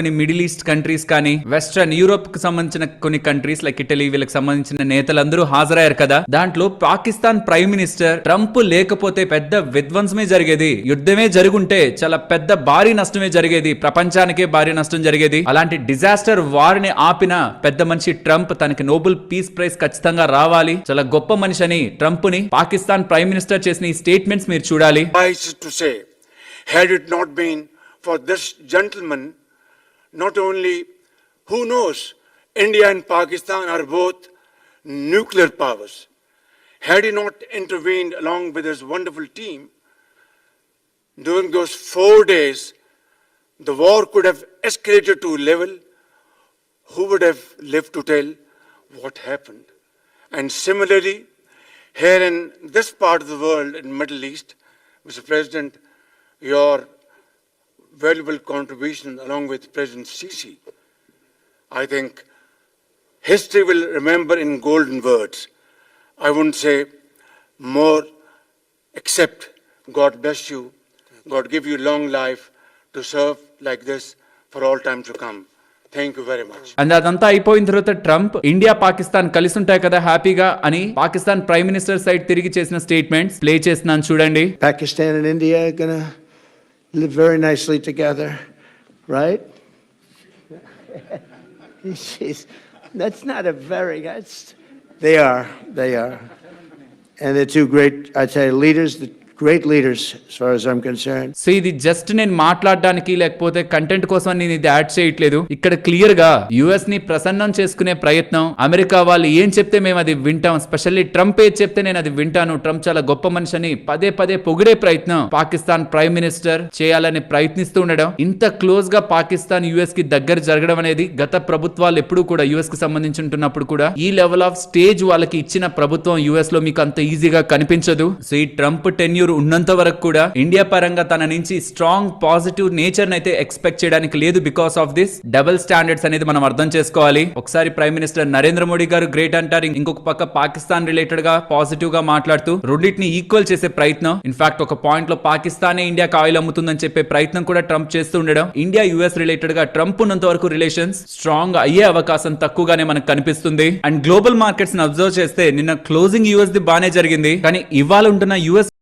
కొన్ని middle east countries కానీ western యూరోప్కు సంబంధించిన కొన్ని కంట్రీస్ లైక్ ఇటలీ వీళ్ళకి సంబంధించిన నేతలందరూ హాజరయ్యారు కదా. దాంట్లో పాకిస్తాన్ ప్రైమ్ మినిస్టర్ ట్రంప్ లేకపోతే పెద్ద విధ్వంసమే జరిగేది. యుద్ధమే జరుగుంటే చాలా పెద్ద భారీ నష్టమే జరిగేది. ప్రపంచానికే భారీ నష్టం జరిగేది. అలాంటి డిజాస్టర్ వార్ని ఆపిన పెద్ద మనిషి ట్రంప్ తనకి నోబెల్ పీస్ ప్రైజ్ ఖచ్చితంగా రావాలి. చాలా గొప్ప మనిషి అని ట్రంప్ని పాకిస్తాన్ ప్రైమ్ మినిస్టర్ చేసిన ఈ స్టేట్మెంట్స్ మీరు చూడాలి. Had it not been for this gentleman, not only, who knows, India and Pakistan are both nuclear powers. Had he not intervened along with his wonderful team, during those four days, the war could have escalated to a level who would have lived to tell what happened. And similarly, here in this part of the world, in Middle East, Mr. President, your valuable contribution along with President Sisi, I think history will remember in golden words. I wouldn't say more, except God bless you, God give you long life to serve like this for all time to come. Thank you very much. And అదంతా అయిపోయిన తర్వాత Trump India Pakistan కలిసి ఉంటాయి కదా హ్యాపీగా అని Pakistan prime minister side తిరిగి చేసిన స్టేట్మెంట్స్ ప్లే చేస్తున్నాను చూడండి Pakistan and India are going to live very nicely together, right? Jeez, that's not a very, that's, they are, they are. And they're two great, I tell you, leaders, the great leaders as far as I'm concerned. So ఇది just నేను మాట్లాడడానికి లేకపోతే content కోసం నేను ఇది add చేయట్లేదు. ఇక్కడ క్లియర్గా యుఎస్ని ప్రసన్నం చేసుకునే ప్రయత్నం అమెరికా వాళ్ళు ఏం చెప్తే మేము అది వింటాం. స్పెషల్లీ ట్రంప్ ఏది చెప్తే నేను అది వింటాను. ట్రంప్ చాలా గొప్ప మనిషి అని పదే పదే పొగిడే ప్రయత్నం. పాకిస్తాన్ ప్రైమ్ మినిస్టర్ చేయాలని ప్రయత్నిస్తూ ఉండడం. ఇంత క్లోజ్గా పాకిస్తాన్ యుఎస్కి దగ్గర జరగడం అనేది గత ప్రభుత్వాలు ఎప్పుడూ కూడా యుఎస్కి సంబంధించి ఉంటున్నప్పుడు కూడా ఈ లెవెల్ ఆఫ్ స్టేజ్ వాళ్ళకి ఇచ్చిన ప్రభుత్వం యుఎస్లో మీకు అంత ఈజీగా కనిపించదు. సో ఈ ట్రంప్ టెన్యూర్ ఉన్నంత వరకు కూడా ఇండియా పరంగా తన నుంచి స్ట్రాంగ్ పాజిటివ్ నేచర్ అయితే ఎక్స్పెక్ట్ చేయడానికి లేదు because of this double standards అనేది మనం అర్థం చేసుకోవాలి. ఒకసారి ప్రైమ్ మినిస్టర్ నరేంద్ర మోడీ గారు గ్రేట్ అంటారు. ఇంకొక పక్క పాకిస్తాన్ రిలేటెడ్గా పాజిటివ్గా మాట్లాడుతూ రెండింటిని ఈక్వల్ చేసే ప్రయత్నం. ఇన్ఫాక్ట్ ఒక పాయింట్లో పాకిస్తానే ఇండియాకి ఆయిల్ అమ్ముతుందని చెప్పే ప్రయత్నం కూడా ట్రంప్ చేస్తూ ఉండడం. ఇండియా యుఎస్ రిలేటెడ్గా ట్రంప్ ఉన్నంత వరకు రిలేషన్స్ స్ట్రాంగ్ అయ్యే అవకాశం తక్కువగానే మనకు కనిపిస్తుంది. అండ్ గ్లోబల్ మార్కెట్స్ని అబ్జర్వ్ చేస్తే నిన్న క్లోజింగ్ యుఎస్ ది బానే జరిగింది. కానీ ఇవాళ ఉంటున్న యుఎస్